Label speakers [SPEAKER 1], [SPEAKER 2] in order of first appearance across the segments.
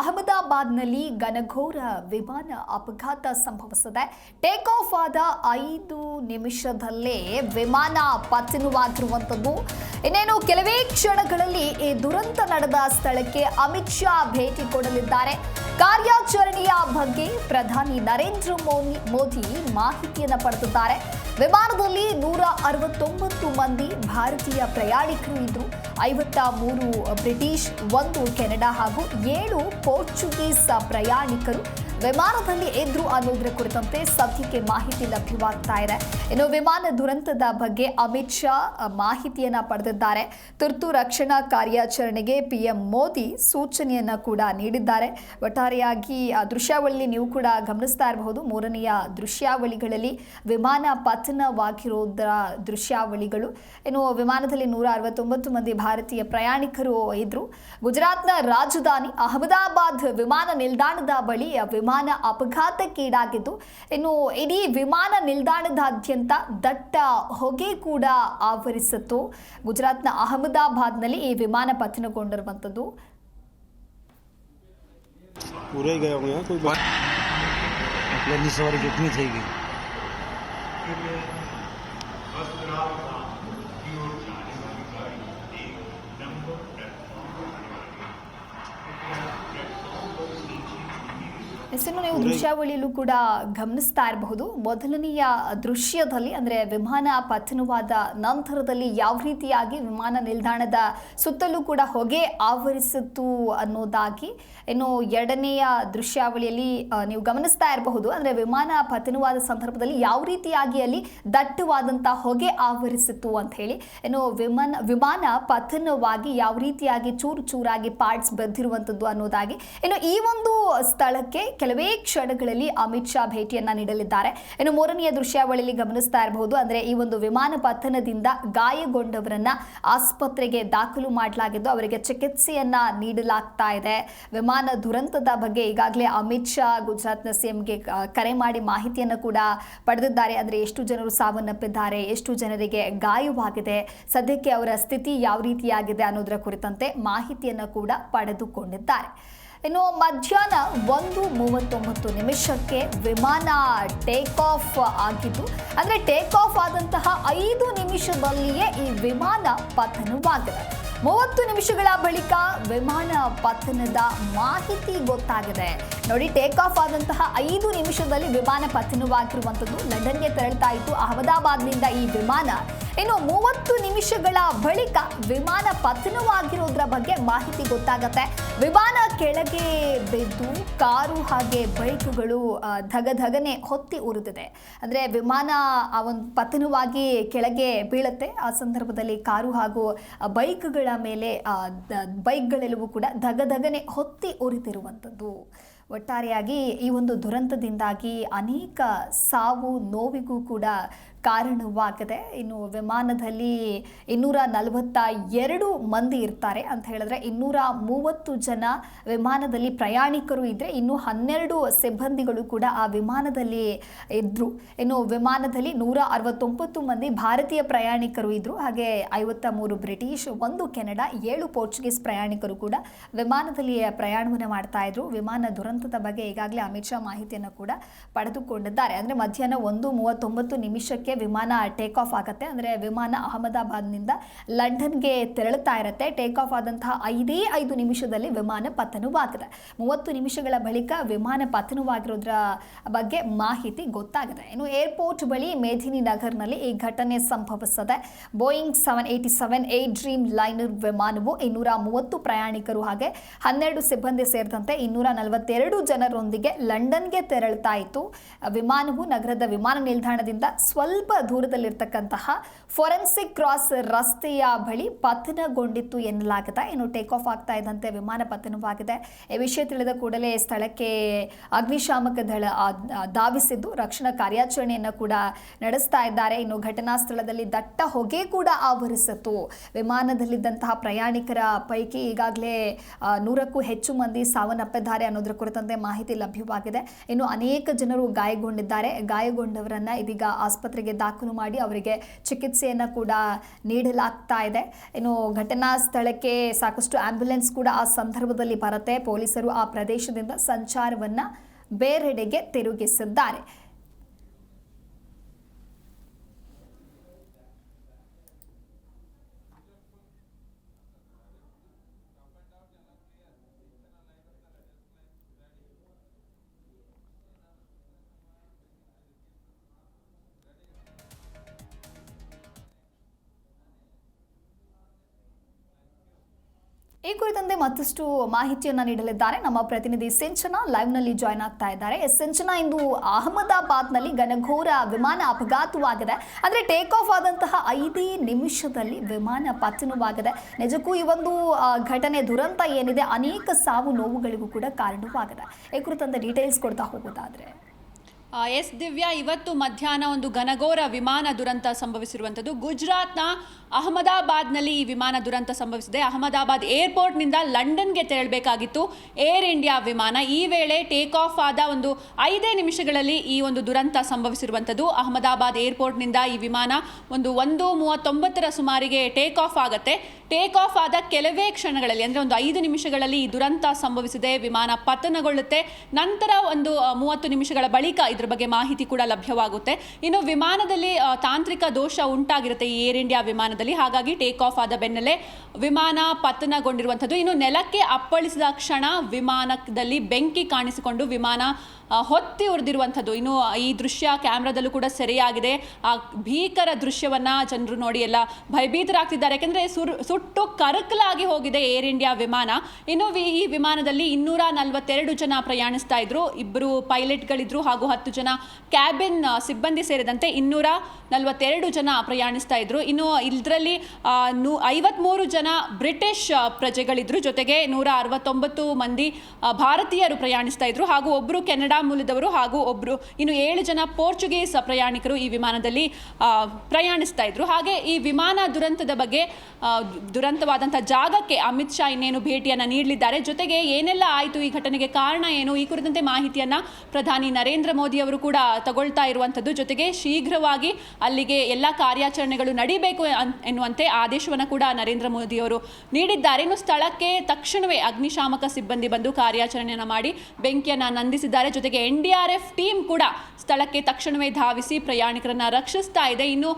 [SPEAKER 1] ಅಹಮದಾಬಾದ್ನಲ್ಲಿ ಘನಘೋರ ವಿಮಾನ ಅಪಘಾತ ಸಂಭವಿಸಿದೆ. ಟೇಕ್ ಆಫ್ ಆದ ಐದು ನಿಮಿಷದಲ್ಲೇ ವಿಮಾನ ಪತನವಾಗಿರುವಂಥದ್ದು ಇನ್ನೇನು, ಕೆಲವೇ ಕ್ಷಣಗಳಲ್ಲಿ ಈ ದುರಂತ ನಡೆದ ಸ್ಥಳಕ್ಕೆ ಅಮಿತ್ ಶಾ ಭೇಟಿ ಕೊಡಲಿದ್ದಾರೆ. ಕಾರ್ಯಾಚರಣೆಯ ಬಗ್ಗೆ ಪ್ರಧಾನಿ ನರೇಂದ್ರ ಮೋದಿ ಮಾಹಿತಿಯನ್ನು ಪಡೆದಿದ್ದಾರೆ. ವಿಮಾನದಲ್ಲಿ ನೂರ ಅರವತ್ತೊಂಬತ್ತು ಮಂದಿ ಭಾರತೀಯ ಪ್ರಯಾಣಿಕರು ಇದ್ದರು ಐವತ್ತ ಮೂರು ಬ್ರಿಟಿಷ್, ಒಂದು ಕೆನಡಾ ಹಾಗೂ ಏಳು ಪೋರ್ಚುಗೀಸ್ ಪ್ರಯಾಣಿಕರು. ವಿಮಾನದಲ್ಲಿ ಎದ್ರು ಅನ್ನೋದ್ರ ಕುರಿತಂತೆ ಸದ್ಯಕ್ಕೆ ಮಾಹಿತಿ ಲಭ್ಯವಾಗ್ತಾ ಇದೆ. ಇನ್ನು ವಿಮಾನ ದುರಂತದ ಬಗ್ಗೆ ಅಮಿತ್ ಶಾ ಮಾಹಿತಿಯನ್ನ ಪಡೆದಿದ್ದಾರೆ. ತುರ್ತು ರಕ್ಷಣಾ ಕಾರ್ಯಾಚರಣೆಗೆ ಪಿಎಂ ಮೋದಿ ಸೂಚನೆಯನ್ನ ಕೂಡ ನೀಡಿದ್ದಾರೆ. ಒಟ್ಟಾರೆಯಾಗಿ ದೃಶ್ಯಾವಳಿ ನೀವು ಕೂಡ ಗಮನಿಸ್ತಾ ಇರಬಹುದು. ಮೂರನೆಯ ದೃಶ್ಯಾವಳಿಗಳಲ್ಲಿ ವಿಮಾನ ಪತನವಾಗಿರೋದರ ದೃಶ್ಯಾವಳಿಗಳು. ಇನ್ನು ವಿಮಾನದಲ್ಲಿ ನೂರ ಅರವತ್ತೊಂಬತ್ತು ಮಂದಿ ಭಾರತೀಯ ಪ್ರಯಾಣಿಕರು ಇದ್ರು. ಗುಜರಾತ್ನ ರಾಜಧಾನಿ ಅಹಮದಾಬಾದ್ ವಿಮಾನ ನಿಲ್ದಾಣದ ಬಳಿ, ಆ ವಿಮಾನ ಅಪಘಾತಕ್ಕೀಡಾಗಿದ್ದು ಇನ್ನು ಇಡೀ ವಿಮಾನ ನಿಲ್ದಾಣದಾದ್ಯಂತ ದಟ್ಟ ಹೊಗೆ ಕೂಡ ಆವರಿಸಿತ್ತು. ಗುಜರಾತ್ನ ಅಹಮದಾಬಾದ್ನಲ್ಲಿ ಈ ವಿಮಾನ ಪತನಗೊಂಡಿರುವಂಥದ್ದು.
[SPEAKER 2] ಸವಾರಿ ગયા હું
[SPEAKER 1] ಹೆಸರು ನೀವು ದೃಶ್ಯಾವಳಿಯಲ್ಲೂ ಕೂಡ ಗಮನಿಸ್ತಾ ಇರಬಹುದು. ಮೊದಲನೆಯ ದೃಶ್ಯದಲ್ಲಿ, ಅಂದರೆ ವಿಮಾನ ಪತನವಾದ ನಂತರದಲ್ಲಿ ಯಾವ ರೀತಿಯಾಗಿ ವಿಮಾನ ನಿಲ್ದಾಣದ ಸುತ್ತಲೂ ಕೂಡ ಹೊಗೆ ಆವರಿಸಿತ್ತು ಅನ್ನೋದಾಗಿ ಇನ್ನು ಎರಡನೆಯ ದೃಶ್ಯಾವಳಿಯಲ್ಲಿ ನೀವು ಗಮನಿಸ್ತಾ ಇರಬಹುದು. ಅಂದರೆ ವಿಮಾನ ಪತನವಾದ ಸಂದರ್ಭದಲ್ಲಿ ಯಾವ ರೀತಿಯಾಗಿ ಅಲ್ಲಿ ದಟ್ಟವಾದಂಥ ಹೊಗೆ ಆವರಿಸಿತ್ತು ಅಂತ ಹೇಳಿ, ಇನ್ನು ವಿಮಾನ ವಿಮಾನ ಪತನವಾಗಿ ಯಾವ ರೀತಿಯಾಗಿ ಚೂರು ಚೂರಾಗಿ ಪಾರ್ಟ್ಸ್ ಬೆದ್ದಿರುವಂಥದ್ದು ಅನ್ನೋದಾಗಿ. ಇನ್ನು ಈ ಒಂದು ಸ್ಥಳಕ್ಕೆ ಕೆಲವೇ ಕ್ಷಣಗಳಲ್ಲಿ ಅಮಿತ್ ಶಾ ಭೇಟಿಯನ್ನ ನೀಡಲಿದ್ದಾರೆ. ಇನ್ನು ಮೂರನೆಯ ದೃಶ್ಯಾವಳಿಯಲ್ಲಿ ಗಮನಿಸ್ತಾ ಇರಬಹುದು. ಅಂದ್ರೆ ಈ ಒಂದು ವಿಮಾನ ಪತನದಿಂದ ಗಾಯಗೊಂಡವರನ್ನ ಆಸ್ಪತ್ರೆಗೆ ದಾಖಲು ಮಾಡಲಾಗಿದ್ದು, ಅವರಿಗೆ ಚಿಕಿತ್ಸೆಯನ್ನ ನೀಡಲಾಗ್ತಾ ಇದೆ. ವಿಮಾನ ದುರಂತದ ಬಗ್ಗೆ ಈಗಾಗಲೇ ಅಮಿತ್ ಶಾ ಗುಜರಾತ್ನ ಸಿಎಂಗೆ ಕರೆ ಮಾಡಿ ಮಾಹಿತಿಯನ್ನು ಕೂಡ ಪಡೆದಿದ್ದಾರೆ. ಅಂದ್ರೆ ಎಷ್ಟು ಜನರು ಸಾವನ್ನಪ್ಪಿದ್ದಾರೆ, ಎಷ್ಟು ಜನರಿಗೆ ಗಾಯವಾಗಿದೆ, ಸದ್ಯಕ್ಕೆ ಅವರ ಸ್ಥಿತಿ ಯಾವ ರೀತಿಯಾಗಿದೆ ಅನ್ನೋದರ ಕುರಿತಂತೆ ಮಾಹಿತಿಯನ್ನು ಕೂಡ ಪಡೆದುಕೊಂಡಿದ್ದಾರೆ. ಇನ್ನು ಮಧ್ಯಾಹ್ನ ಒಂದು ಮೂವತ್ತೊಂಬತ್ತು ನಿಮಿಷಕ್ಕೆ ವಿಮಾನ ಟೇಕ್ ಆಫ್ ಆಗಿದ್ದು, ಅಂದರೆ ಟೇಕ್ ಆಫ್ ಆದಂತಹ ಐದು ನಿಮಿಷದಲ್ಲಿಯೇ ಈ ವಿಮಾನ ಪತನವಾಗಿದೆ. ಮೂವತ್ತು ನಿಮಿಷಗಳ ಬಳಿಕ ವಿಮಾನ ಪತನದ ಮಾಹಿತಿ ಗೊತ್ತಾಗಿದೆ. ನೋಡಿ ಟೇಕ್ ಆಫ್ ಆದಂತಹ ಐದು ನಿಮಿಷದಲ್ಲಿ ವಿಮಾನ ಪತನವಾಗಿರುವಂಥದ್ದು ಲಂಡನ್ಗೆ ತೆರಳ್ತಾ ಇತ್ತು. ಅಹಮದಾಬಾದ್ನಿಂದ ಈ ವಿಮಾನ ಇನ್ನು ಮೂವತ್ತು ನಿಮಿಷಗಳ ಬಳಿಕ ವಿಮಾನ ಪತನವಾಗಿರೋದ್ರ ಬಗ್ಗೆ ಮಾಹಿತಿ ಗೊತ್ತಾಗತ್ತೆ. ವಿಮಾನ ಕೆಳಗೆ ಬಿದ್ದು ಕಾರು ಹಾಗೆ ಬೈಕುಗಳು ಧಗ ಧಗಧಗನೆ ಹೊತ್ತಿ ಉರಿದಿದೆ. ಅಂದರೆ ವಿಮಾನ, ಆ, ಒಂದು ಪತನವಾಗಿ ಕೆಳಗೆ ಬೀಳುತ್ತೆ. ಆ ಸಂದರ್ಭದಲ್ಲಿ ಕಾರು ಹಾಗೂ ಬೈಕ್ಗಳ ಮೇಲೆ ಬೈಕ್ಗಳೆಲ್ಲವೂ ಕೂಡ ಧಗಧಗನೆ ಹೊತ್ತಿ ಉರಿತಿರುವಂಥದ್ದು ಒಟ್ಟಾರೆಯಾಗಿ ಈ ಒಂದು ದುರಂತದಿಂದಾಗಿ ಅನೇಕ ಸಾವು ನೋವಿಗೂ ಕೂಡ ಕಾರಣವಾಗಿದೆ. ಇನ್ನು ವಿಮಾನದಲ್ಲಿ ಇನ್ನೂರ ನಲವತ್ತ ಎರಡು ಮಂದಿ ಇರ್ತಾರೆ ಅಂತ ಹೇಳಿದ್ರೆ ಇನ್ನೂರ ಮೂವತ್ತು ಜನ ವಿಮಾನದಲ್ಲಿ ಪ್ರಯಾಣಿಕರು ಇದ್ದರೆ ಇನ್ನು ಹನ್ನೆರಡು ಸಿಬ್ಬಂದಿಗಳು ಕೂಡ ಆ ವಿಮಾನದಲ್ಲಿ ಇದ್ದರು ಇನ್ನು ವಿಮಾನದಲ್ಲಿ ನೂರ ಅರವತ್ತೊಂಬತ್ತು ಮಂದಿ ಭಾರತೀಯ ಪ್ರಯಾಣಿಕರು ಇದ್ದರು ಹಾಗೆ ಐವತ್ತ ಮೂರು ಬ್ರಿಟಿಷ್, ಒಂದು ಕೆನಡಾ, ಏಳು ಪೋರ್ಚುಗೀಸ್ ಪ್ರಯಾಣಿಕರು ಕೂಡ ವಿಮಾನದಲ್ಲಿ ಪ್ರಯಾಣವನ್ನು ಮಾಡ್ತಾ ಇದ್ರು. ವಿಮಾನ ದುರಂತದ ಬಗ್ಗೆ ಈಗಾಗಲೇ ಅಮಿತ್ ಶಾ ಮಾಹಿತಿಯನ್ನು ಕೂಡ ಪಡೆದುಕೊಂಡಿದ್ದಾರೆ. ಅಂದರೆ ಮಧ್ಯಾಹ್ನ ಒಂದು ಮೂವತ್ತೊಂಬತ್ತು ನಿಮಿಷಕ್ಕೆ ವಿಮಾನ ಟೇಕ್ ಆಫ್ ಆಗುತ್ತೆ. ಅಂದರೆ ವಿಮಾನ ಅಹಮದಾಬಾದ್ನಿಂದ ಲಂಡನ್ಗೆ ತೆರಳುತ್ತಾ ಇರುತ್ತೆ. ಟೇಕ್ ಆಫ್ ಆದಂತಹ ಐದೇ ಐದು ನಿಮಿಷದಲ್ಲಿ ವಿಮಾನ ಪತನವಾಗಿದೆ ಮೂವತ್ತು ನಿಮಿಷಗಳ ಬಳಿಕ ವಿಮಾನ ಪತನವಾಗಿರೋದ್ರ ಬಗ್ಗೆ ಮಾಹಿತಿ ಗೊತ್ತಾಗಿದೆ ಇನ್ನು ಏರ್ಪೋರ್ಟ್ ಬಳಿ ಮೇಧಿನಿ ನಗರ್ನಲ್ಲಿ ಈ ಘಟನೆ ಸಂಭವಿಸಿದೆ Boeing seven eighty seven A dreamliner ವಿಮಾನವು ಇನ್ನೂರ ಮೂವತ್ತು ಪ್ರಯಾಣಿಕರು ಹಾಗೆ ಹನ್ನೆರಡು ಸಿಬ್ಬಂದಿ ಸೇರಿದಂತೆ ಇನ್ನೂರ ನಲವತ್ತೆರಡು ಜನರೊಂದಿಗೆ ಲಂಡನ್ಗೆ ತೆರಳುತ್ತಾ ಇತ್ತು. ವಿಮಾನವು ನಗರದ ವಿಮಾನ ನಿಲ್ದಾಣದಿಂದ ಸ್ವಲ್ಪ ದೂರದಲ್ಲಿರ್ತಕ್ಕಂತಹ ಫೊರೆನ್ಸಿಕ್ ಕ್ರಾಸ್ ರಸ್ತೆಯ ಬಳಿ ಪತನಗೊಂಡಿತ್ತು ಎನ್ನಲಾಗಿದೆ. ಇನ್ನು ಟೇಕ್ ಆಫ್ ಆಗ್ತಾ ಇದ್ದಂತೆ ವಿಮಾನ ಪತನವಾಗಿದೆ. ಈ ವಿಷಯ ತಿಳಿದ ಕೂಡಲೇ ಸ್ಥಳಕ್ಕೆ ಅಗ್ನಿಶಾಮಕ ದಳ ಧಾವಿಸಿದ್ದು. ರಕ್ಷಣಾ ಕಾರ್ಯಾಚರಣೆಯನ್ನು ಕೂಡ ನಡೆಸ್ತಾ ಇದ್ದಾರೆ. ಇನ್ನು ಘಟನಾ ಸ್ಥಳದಲ್ಲಿ ದಟ್ಟ ಹೊಗೆ ಕೂಡ ಆವರಿಸಿತು ವಿಮಾನದಲ್ಲಿದ್ದಂತಹ ಪ್ರಯಾಣಿಕರ ಪೈಕಿ ಈಗಾಗಲೇ ನೂರಕ್ಕೂ ಹೆಚ್ಚು ಮಂದಿ ಸಾವನ್ನಪ್ಪಿದ್ದಾರೆ ಅನ್ನೋದರ ಕುರಿತಂತೆ ಮಾಹಿತಿ ಲಭ್ಯವಾಗಿದೆ. ಇನ್ನು ಅನೇಕ ಜನರು ಗಾಯಗೊಂಡಿದ್ದಾರೆ. ಗಾಯಗೊಂಡವರನ್ನ ಇದೀಗ ಆಸ್ಪತ್ರೆಗೆ ದಾಖಲು ಮಾಡಿ ಅವರಿಗೆ ಚಿಕಿತ್ಸೆ ಚಿಕಿತ್ಸೆಯನ್ನು ಕೂಡ ನೀಡಲಾಗ್ತಾ ಇದೆ. ಇನ್ನು ಘಟನಾ ಸ್ಥಳಕ್ಕೆ ಸಾಕಷ್ಟು ಆಂಬ್ಯುಲೆನ್ಸ್ ಕೂಡ ಆ ಸಂದರ್ಭದಲ್ಲಿ ಬರುತ್ತೆ. ಪೊಲೀಸರು ಆ ಪ್ರದೇಶದಿಂದ ಸಂಚಾರವನ್ನು ಬೇರೆಡೆಗೆ ತಿರುಗಿಸಿದ್ದಾರೆ. ಕುರಿತಂತೆ ಮತ್ತಷ್ಟು ಮಾಹಿತಿಯನ್ನ ನೀಡಲಿದ್ದಾರೆ. ನಮ್ಮ ಪ್ರತಿನಿಧಿ ಸಿಂಚನ ಲೈವ್ನಲ್ಲಿ ಜಾಯ್ನ್ ಆಗ್ತಾ ಇದ್ದಾರೆ. ಸಿಂಚನ, ಇಂದು ಅಹಮದಾಬಾದ್ನಲ್ಲಿ ಘನಘೋರ ವಿಮಾನ ಅಪಘಾತವಾಗಿದೆ. ಅಂದ್ರೆ ಟೇಕ್ ಆಫ್ ಆದಂತಹ ಐದೇ ನಿಮಿಷದಲ್ಲಿ ವಿಮಾನ ಪತನವಾಗಿದೆ. ನಿಜಕ್ಕೂ ಈ ಒಂದು ಘಟನೆ ದುರಂತ ಏನಿದೆ, ಅನೇಕ ಸಾವು ನೋವುಗಳಿಗೂ ಕೂಡ ಕಾರಣವಾಗಿದೆ. ಈ ಕುರಿತಂತೆ ಡೀಟೇಲ್ಸ್ ಕೊಡ್ತಾ ಹೋಗೋದಾದ್ರೆ.
[SPEAKER 3] ಎಸ್, ದಿವ್ಯಾ, ಇವತ್ತು ಮಧ್ಯಾಹ್ನ ಒಂದು ಘನಘೋರ ವಿಮಾನ ದುರಂತ ಸಂಭವಿಸಿರುವಂಥದ್ದು. ಗುಜರಾತ್ನ ಅಹಮದಾಬಾದ್ನಲ್ಲಿ ಈ ವಿಮಾನ ದುರಂತ ಸಂಭವಿಸಿದೆ. ಅಹಮದಾಬಾದ್ ಏರ್ಪೋರ್ಟ್ನಿಂದ ಲಂಡನ್ಗೆ ತೆರಳಬೇಕಾಗಿತ್ತು. ಏರ್ ಇಂಡಿಯಾ ವಿಮಾನ ಈ ವೇಳೆ ಟೇಕ್ ಆಫ್ ಆದ ಒಂದು ಐದೇ ನಿಮಿಷಗಳಲ್ಲಿ ಈ ಒಂದು ದುರಂತ ಸಂಭವಿಸಿರುವಂಥದ್ದು. ಅಹಮದಾಬಾದ್ ಏರ್ಪೋರ್ಟ್ನಿಂದ ಈ ವಿಮಾನ ಒಂದು ಒಂದು ಮೂವತ್ತೊಂಬತ್ತರ ಸುಮಾರಿಗೆ ಟೇಕ್ ಆಫ್ ಆಗುತ್ತೆ. ಟೇಕ್ ಆಫ್ ಆದ ಕೆಲವೇ ಕ್ಷಣಗಳಲ್ಲಿ, ಅಂದರೆ ಒಂದು ಐದು ನಿಮಿಷಗಳಲ್ಲಿ ಈ ದುರಂತ ಸಂಭವಿಸಿದೆ. ವಿಮಾನ ಪತನಗೊಳ್ಳುತ್ತೆ. ನಂತರ ಒಂದು ಮೂವತ್ತು ನಿಮಿಷಗಳ ಬಳಿಕ ಇದರ ಬಗ್ಗೆ ಮಾಹಿತಿ ಕೂಡ ಲಭ್ಯವಾಗುತ್ತೆ. ಇನ್ನು ವಿಮಾನದಲ್ಲಿ ತಾಂತ್ರಿಕ ದೋಷ ಉಂಟಾಗಿರುತ್ತೆ ಈ ಏರ್ ಇಂಡಿಯಾ ವಿಮಾನದಲ್ಲಿ. ಹಾಗಾಗಿ ಟೇಕ್ ಆಫ್ ಆದ ಬೆನ್ನಲ್ಲೇ ವಿಮಾನ ಪತನಗೊಂಡಿರುವಂಥದ್ದು. ಇನ್ನು ನೆಲಕ್ಕೆ ಅಪ್ಪಳಿಸಿದ ಕ್ಷಣ ವಿಮಾನದಲ್ಲಿ ಬೆಂಕಿ ಕಾಣಿಸಿಕೊಂಡು ವಿಮಾನ ಹೊತ್ತಿ ಉರಿದಿರುವಂಥದ್ದು. ಇನ್ನು ಈ ದೃಶ್ಯ ಕ್ಯಾಮ್ರಾದಲ್ಲೂ ಕೂಡ ಸೆರೆಯಾಗಿದೆ. ಆ, ಭೀಕರ ದೃಶ್ಯವನ್ನ ಜನರು ನೋಡಿ ಎಲ್ಲ ಭಯಭೀತರಾಗ್ತಿದ್ದಾರೆ. ಯಾಕೆಂದ್ರೆ ಸುರ್, ಸುಟ್ಟು ಕರಕಲಾಗಿ ಹೋಗಿದೆ ಏರ್ ಇಂಡಿಯಾ ವಿಮಾನ. ಇನ್ನು ಈ ವಿಮಾನದಲ್ಲಿ ಇನ್ನೂರ ನಲವತ್ತೆರಡು ಜನ ಪ್ರಯಾಣಿಸ್ತಾ ಇದ್ರು. ಇಬ್ಬರು ಪೈಲಟ್ಗಳಿದ್ರು ಹಾಗೂ ಹತ್ತು ಜನ ಕ್ಯಾಬಿನ್ ಸಿಬ್ಬಂದಿ ಸೇರಿದಂತೆ ಇನ್ನೂರ ನಲವತ್ತೆರಡು ಜನ ಪ್ರಯಾಣಿಸ್ತಾ ಇದ್ರು. ಇನ್ನು ಇದರಲ್ಲಿ ನೂ, ಐವತ್ಮೂರು ಜನ ಬ್ರಿಟಿಷ್ ಪ್ರಜೆಗಳಿದ್ರು. ಜೊತೆಗೆ ನೂರ ಅರವತ್ತೊಂಬತ್ತು ಮಂದಿ ಭಾರತೀಯರು ಪ್ರಯಾಣಿಸ್ತಾ ಇದ್ರು. ಹಾಗೂ ಒಬ್ಬರು ಕೆನಡಾ ಮೂಲದವರು ಹಾಗೂ ಒಬ್ಬರು ಇನ್ನು ಏಳು ಜನ ಪೋರ್ಚುಗೀಸ್ ಪ್ರಯಾಣಿಕರು ಈ ವಿಮಾನದಲ್ಲಿ ಪ್ರಯಾಣಿಸ್ತಾ ಇದ್ರು. ಹಾಗೆ ಈ ವಿಮಾನ ದುರಂತದ ಬಗ್ಗೆ ದುರಂತವಾದಂಥ ಜಾಗಕ್ಕೆ ಅಮಿತ್ ಶಾ ಇನ್ನೇನು ಭೇಟಿಯನ್ನು ನೀಡಲಿದ್ದಾರೆ. ಜೊತೆಗೆ ಏನೆಲ್ಲ ಆಯಿತು, ಈ ಘಟನೆಗೆ ಕಾರಣ ಏನು, ಈ ಕುರಿತಂತೆ ಮಾಹಿತಿಯನ್ನ ಪ್ರಧಾನಿ ನರೇಂದ್ರ ಮೋದಿ ಅವರು ಕೂಡ ತಗೊಳ್ತಾ ಇರುವಂಥದ್ದು. ಜೊತೆಗೆ ಶೀಘ್ರವಾಗಿ ಅಲ್ಲಿಗೆ ಎಲ್ಲ ಕಾರ್ಯಾಚರಣೆಗಳು ನಡೀಬೇಕು ಅನ್- ಎನ್ನುವಂತೆ ಆದೇಶವನ್ನು ಕೂಡ ನರೇಂದ್ರ ಮೋದಿಯವರು ನೀಡಿದ್ದಾರೆ. ಇನ್ನು ಸ್ಥಳಕ್ಕೆ ತಕ್ಷಣವೇ ಅಗ್ನಿಶಾಮಕ ಸಿಬ್ಬಂದಿ ಬಂದು ಕಾರ್ಯಾಚರಣೆಯನ್ನು ಮಾಡಿ ಬೆಂಕಿಯನ್ನು ನಂದಿಸಿದ್ದಾರೆ. ಜೊತೆಗೆ N D R F team ಕೂಡ ಸ್ಥಳಕ್ಕೆ ತಕ್ಷಣವೇ ಧಾವಿಸಿ ಪ್ರಯಾಣಿಕರನ್ನು ರಕ್ಷಿಸ್ತಾ ಇದೆ. ಇನ್ನು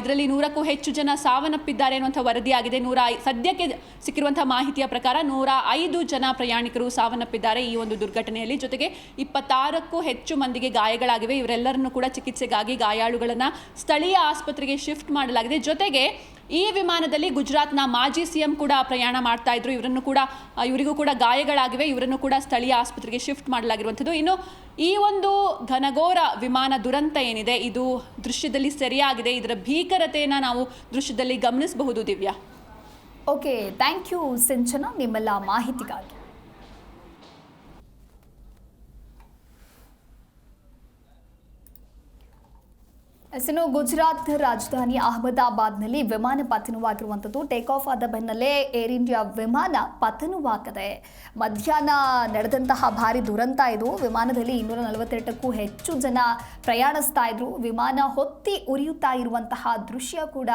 [SPEAKER 3] ಇದರಲ್ಲಿ ನೂರಕ್ಕೂ ಹೆಚ್ಚು ಜನ ಸಾವನ್ನಪ್ಪಿದ್ದಾರೆ ಅನ್ನುವಂಥ ವರದಿಯಾಗಿದೆ. ನೂರ ಸದ್ಯಕ್ಕೆ ಸಿಕ್ಕಿರುವಂತಹ ಮಾಹಿತಿಯ ಪ್ರಕಾರ ನೂರ ಐದು ಜನ ಪ್ರಯಾಣಿಕರು ಸಾವನ್ನಪ್ಪಿದ್ದಾರೆ ಈ ಒಂದು ದುರ್ಘಟನೆಯಲ್ಲಿ. ಜೊತೆಗೆ ಇಪ್ಪತ್ತಾರಕ್ಕೂ ಹೆಚ್ಚು ಮಂದಿಗೆ ಗಾಯಗಳಾಗಿವೆ. ಇವರೆಲ್ಲರನ್ನು ಕೂಡ ಚಿಕಿತ್ಸೆಗಾಗಿ ಗಾಯಾಳುಗಳನ್ನು ಸ್ಥಳೀಯ ಆಸ್ಪತ್ರೆಗೆ ಶಿಫ್ಟ್ ಮಾಡಲಾಗಿದೆ. ಜೊತೆಗೆ ಈ ವಿಮಾನದಲ್ಲಿ ಗುಜರಾತ್ನ ಮಾಜಿ ಸಿಎಂ ಕೂಡ ಪ್ರಯಾಣ ಮಾಡ್ತಾ ಇದ್ರು. ಇವರನ್ನು ಕೂಡ ಇವರಿಗೂ ಕೂಡ ಗಾಯಗಳಾಗಿವೆ. ಇವರನ್ನು ಕೂಡ ಸ್ಥಳೀಯ ಆಸ್ಪತ್ರೆಗೆ ಶಿಫ್ಟ್ ಮಾಡಲಾಗಿರುವಂಥದ್ದು. ಇನ್ನು ಈ ಒಂದು ಘನಘೋರ ವಿಮಾನ ದುರಂತ ಏನಿದೆ, ಇದು ದೃಶ್ಯದಲ್ಲಿ ಸರಿಯಾಗಿದೆ. ಇದರ ಭೀಕರತೆಯನ್ನು ನಾವು ದೃಶ್ಯದಲ್ಲಿ ಗಮನಿಸಬಹುದು, Divya.
[SPEAKER 1] Okay, thank you Sinchana. ನಿಮ್ಮೆಲ್ಲ ಮಾಹಿತಿಗಾಗಿ. ಇನ್ನು ಗುಜರಾತ್ ರಾಜಧಾನಿ ಅಹಮದಾಬಾದ್ನಲ್ಲಿ ವಿಮಾನ ಪತನವಾಗಿರುವಂಥದ್ದು ಟೇಕ್ ಆಫ್ ಆದ ಬೆನ್ನಲ್ಲೇ ಏರ್ ಇಂಡಿಯಾ ವಿಮಾನ ಪತನವಾಗದೆ ಮಧ್ಯಾಹ್ನ ನಡೆದಂತಹ ಭಾರಿ ದುರಂತ ಇದು. ವಿಮಾನದಲ್ಲಿ ಇನ್ನೂರ ನಲವತ್ತೆರಡಕ್ಕೂ ಹೆಚ್ಚು ಜನ ಪ್ರಯಾಣಿಸ್ತಾ ಇದ್ರು. ವಿಮಾನ ಹೊತ್ತಿ ಉರಿಯುತ್ತಾ ಇರುವಂತಹ ದೃಶ್ಯ ಕೂಡ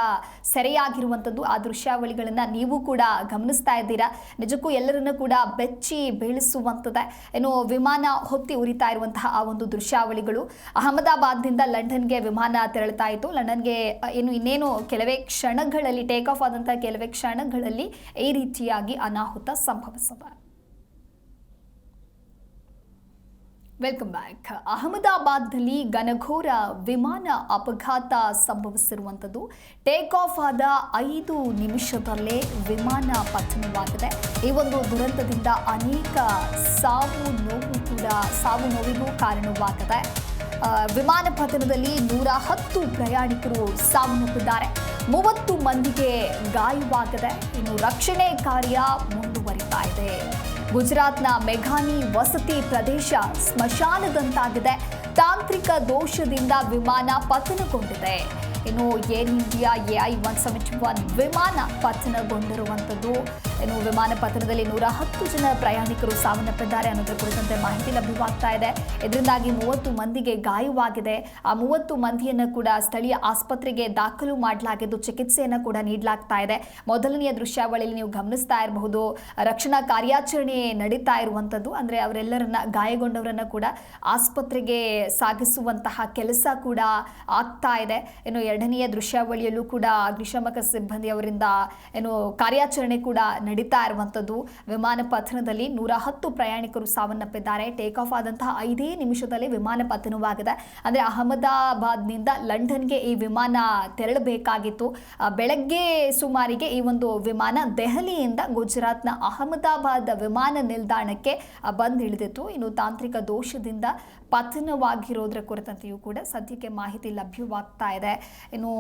[SPEAKER 1] ಸೆರೆಯಾಗಿರುವಂಥದ್ದು. ಆ ದೃಶ್ಯಾವಳಿಗಳನ್ನು ನೀವು ಕೂಡ ಗಮನಿಸ್ತಾ ಇದ್ದೀರಾ? ನಿಜಕ್ಕೂ ಎಲ್ಲರನ್ನೂ ಕೂಡ ಬೆಚ್ಚಿ ಬೀಳಿಸುವಂಥದ್ದೇ ಏನು ವಿಮಾನ ಹೊತ್ತಿ ಉರಿತಾ ಇರುವಂತಹ ಆ ಒಂದು ದೃಶ್ಯಾವಳಿಗಳು. ಅಹಮದಾಬಾದ್ನಿಂದ ಲಂಡನ್ಗೆ ವಿಮಾನ ತೆರಳುತ್ತಾ ಇತ್ತು. ಲಂಡನ್ಗೆ ಏನು ಇನ್ನು ಇನ್ನೇನು ಕೆಲವೇ ಕ್ಷಣಗಳಲ್ಲಿ ಟೇಕ್ ಆಫ್ ಆದಂತಹ ಕೆಲವೇ ಕ್ಷಣಗಳಲ್ಲಿ ಈ ರೀತಿಯಾಗಿ ಅನಾಹುತ ಸಂಭವಿಸಿದೆ. ವೆಲ್ಕಮ್ ಬ್ಯಾಕ್ ಅಹಮದಾಬಾದ್ನಲ್ಲಿ ಘನಘೋರ ವಿಮಾನ ಅಪಘಾತ ಸಂಭವಿಸಿರುವಂಥದ್ದು. ಟೇಕ್ ಆಫ್ ಆದ ಐದು ನಿಮಿಷದಲ್ಲೇ ವಿಮಾನ ಪತನವಾಗಿದೆ. ಈ ಒಂದು ದುರಂತದಿಂದ ಅನೇಕ ಸಾವು ನೋವು ಕೂಡ, ಸಾವು ನೋವಿಗೂ ಕಾರಣವಾಗಿದೆ ವಿಮಾನ ಪತನದಲ್ಲಿ ನೂರ ಹತ್ತು ಪ್ರಯಾಣಿಕರು ಸಾವನ್ನಪ್ಪಿದ್ದಾರೆ. ಮೂವತ್ತು ಮಂದಿಗೆ ಗಾಯವಾಗಿದೆ. ಇನ್ನು ರಕ್ಷಣೆ ಕಾರ್ಯ ಮುಂದುವರಿತಾ ಇದೆ. ಗುಜರಾತ್ನ ಮೆಘಾನಿ ವಸತಿ ಪ್ರದೇಶ ಸ್ಮಶಾನದಂತಾಗಿದೆ. ತಾಂತ್ರಿಕ ದೋಷದಿಂದ ವಿಮಾನ ಪತನಗೊಂಡಿದೆ. ಇನ್ನು Air India AI one seventy one ವಿಮಾನ ಪತನಗೊಂಡಿರುವಂಥದ್ದು ಇನ್ನು ವಿಮಾನ ಪತನದಲ್ಲಿ ನೂರ ಹತ್ತು ಜನ ಪ್ರಯಾಣಿಕರು ಸಾವನ್ನಪ್ಪಿದ್ದಾರೆ ಅನ್ನೋದ್ರ ಕುರಿತಂತೆ ಮಾಹಿತಿ ಲಭ್ಯವಾಗ್ತಾ ಇದೆ. ಇದರಿಂದಾಗಿ ಮೂವತ್ತು ಮಂದಿಗೆ ಗಾಯವಾಗಿದೆ. ಆ ಮೂವತ್ತು ಮಂದಿಯನ್ನು ಕೂಡ ಸ್ಥಳೀಯ ಆಸ್ಪತ್ರೆಗೆ ದಾಖಲು ಮಾಡಲಾಗಿದ್ದು ಚಿಕಿತ್ಸೆಯನ್ನು ಕೂಡ ನೀಡಲಾಗ್ತಾ ಇದೆ. ಮೊದಲನೆಯ ದೃಶ್ಯಾವಳಿಯಲ್ಲಿ ನೀವು ಗಮನಿಸ್ತಾ ಇರಬಹುದು, ರಕ್ಷಣಾ ಕಾರ್ಯಾಚರಣೆ ನಡೀತಾ ಇರುವಂಥದ್ದು ಅಂದರೆ ಅವರೆಲ್ಲರನ್ನ ಗಾಯಗೊಂಡವರನ್ನ ಕೂಡ ಆಸ್ಪತ್ರೆಗೆ ಸಾಗಿಸುವಂತಹ ಕೆಲಸ ಕೂಡ ಆಗ್ತಾ ಇದೆ. ಇನ್ನು ಎರಡನೆಯ ದೃಶ್ಯಾವಳಿಯಲ್ಲೂ ಕೂಡ ಅಗ್ನಿಶಾಮಕ ಸಿಬ್ಬಂದಿ ಅವರಿಂದ ಏನು ಕಾರ್ಯಾಚರಣೆ ಕೂಡ ನಡೀತಾ ಇರುವಂಥದ್ದು. ವಿಮಾನ ಪತನದಲ್ಲಿ ನೂರ ಹತ್ತು ಪ್ರಯಾಣಿಕರು ಸಾವನ್ನಪ್ಪಿದ್ದಾರೆ. ಟೇಕ್ ಆಫ್ ಆದಂತಹ ಐದೇ ನಿಮಿಷದಲ್ಲಿ ವಿಮಾನ ಪತನವಾಗಿದೆ. ಅಂದರೆ ಅಹಮದಾಬಾದ್ನಿಂದ ಲಂಡನ್ಗೆ ಈ ವಿಮಾನ ತೆರಳಬೇಕಾಗಿತ್ತು. ಬೆಳಗ್ಗೆ ಸುಮಾರಿಗೆ ಈ ಒಂದು ವಿಮಾನ ದೆಹಲಿಯಿಂದ ಗುಜರಾತ್ನ ಅಹಮದಾಬಾದ್ ವಿಮಾನ ನಿಲ್ದಾಣಕ್ಕೆ ಬಂದ್ ಬಂದಿಳಿದಿತ್ತು ಇನ್ನು ತಾಂತ್ರಿಕ ದೋಷದಿಂದ ಪತನವಾಗಿರೋದ್ರ ಕುರಿತಂತೆಯೂ ಕೂಡ ಸದ್ಯಕ್ಕೆ ಮಾಹಿತಿ ಲಭ್ಯವಾಗ್ತಾ ಇದೆ. ಇನ್ನು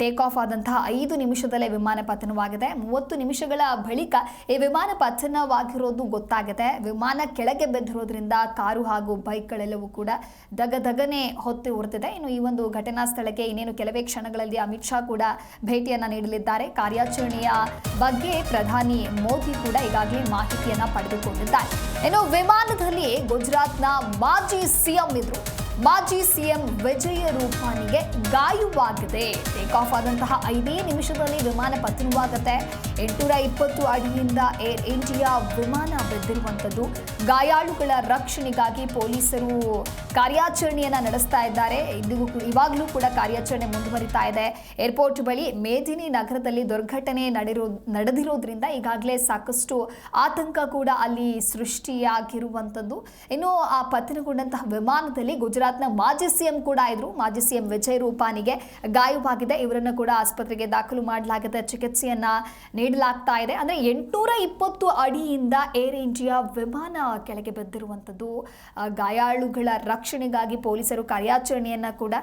[SPEAKER 1] ಟೇಕ್ ಆಫ್ ಆದಂತಹ ಐದು ನಿಮಿಷದಲ್ಲೇ ವಿಮಾನ ಪತನವಾಗಿದೆ. ಮೂವತ್ತು ನಿಮಿಷಗಳ ಬಳಿಕ ಈ ವಿಮಾನ ಪತನವಾಗಿರೋದು ಗೊತ್ತಾಗಿದೆ. ವಿಮಾನ ಕೆಳಗೆ ಬೆದ್ದಿರೋದ್ರಿಂದ ಕಾರು ಹಾಗೂ ಬೈಕ್ಗಳೆಲ್ಲವೂ ಕೂಡ ದಗದಗನೆ ಹೊತ್ತಿ ಉರ್ತಿದೆ ಇನ್ನು ಈ ಒಂದು ಘಟನಾ ಸ್ಥಳಕ್ಕೆ ಇನ್ನೇನು ಕೆಲವೇ ಕ್ಷಣಗಳಲ್ಲಿ ಅಮಿತ್ ಶಾ ಕೂಡ ಭೇಟಿಯನ್ನ ನೀಡಲಿದ್ದಾರೆ. ಕಾರ್ಯಾಚರಣೆಯ ಬಗ್ಗೆ ಪ್ರಧಾನಿ ಮೋದಿ ಕೂಡ ಈಗಾಗಲೇ ಮಾಹಿತಿಯನ್ನ ಪಡೆದುಕೊಂಡಿದ್ದಾರೆ. ಇನ್ನು ವಿಮಾನದಲ್ಲಿ ಗುಜರಾತ್ನ ಮಾಜಿ ಸಿಎಂ ಇದ್ರು ಮಾಜಿ ಸಿಎಂ ವಿಜಯ ರೂಪಾನಿಗೆ ಗಾಯವಾಗಿದೆ. ಟೇಕ್ ಆಫ್ ಆದಂತಹ ಐದೇ ನಿಮಿಷದಲ್ಲಿ ವಿಮಾನ ಪತನವಾಗುತ್ತೆ. ಎಂಟುನೂರ ಇಪ್ಪತ್ತು ಅಡಿಯಿಂದ ಏರ್ ಇಂಡಿಯಾ ವಿಮಾನ ಬಿದ್ದಿರುವಂಥದ್ದು. ಗಾಯಾಳುಗಳ ರಕ್ಷಣೆಗಾಗಿ ಪೊಲೀಸರು ಕಾರ್ಯಾಚರಣೆಯನ್ನ ನಡೆಸ್ತಾ ಇದ್ದಾರೆ. ಇದು ಇವಾಗಲೂ ಕೂಡ ಕಾರ್ಯಾಚರಣೆ ಮುಂದುವರಿತಾ ಇದೆ. ಏರ್ಪೋರ್ಟ್ ಬಳಿ ಮೇದಿನಿ ನಗರದಲ್ಲಿ ದುರ್ಘಟನೆ ನಡೆರೋ ನಡೆದಿರೋದ್ರಿಂದ ಈಗಾಗಲೇ ಸಾಕಷ್ಟು ಆತಂಕ ಕೂಡ ಅಲ್ಲಿ ಸೃಷ್ಟಿಯಾಗಿರುವಂಥದ್ದು. ಇನ್ನು ಆ ಪತನಗೊಂಡಂತಹ ವಿಮಾನದಲ್ಲಿ ಗುಜರಾತ್ನ ಮಾಜಿ ಸಿಎಂ ಕೂಡ ಇದ್ರು. ಮಾಜಿ ಸಿಎಂ ವಿಜಯ್ ರೂಪಾನಿಗೆ ಗಾಯವಾಗಿದೆ. ಇವರನ್ನು ಕೂಡ ಆಸ್ಪತ್ರೆಗೆ ದಾಖಲು ಮಾಡಲಾಗಿದೆ ಚಿಕಿತ್ಸೆಯನ್ನ ನೀಡಲಾಗ್ತಾ ಇದೆ. ಅಂದ್ರೆ ಎಂಟುನೂರ ಇಪ್ಪತ್ತು ಅಡಿಯಿಂದ ಏರ್ ಇಂಡಿಯಾ ವಿಮಾನ ಕೆಳಗೆ ಬಿದ್ದಿರುವಂಥದ್ದು ಗಾಯಾಳುಗಳ ರಕ್ಷಣೆಗಾಗಿ ಪೊಲೀಸರು ಕಾರ್ಯಾಚರಣೆಯನ್ನ ಕೂಡ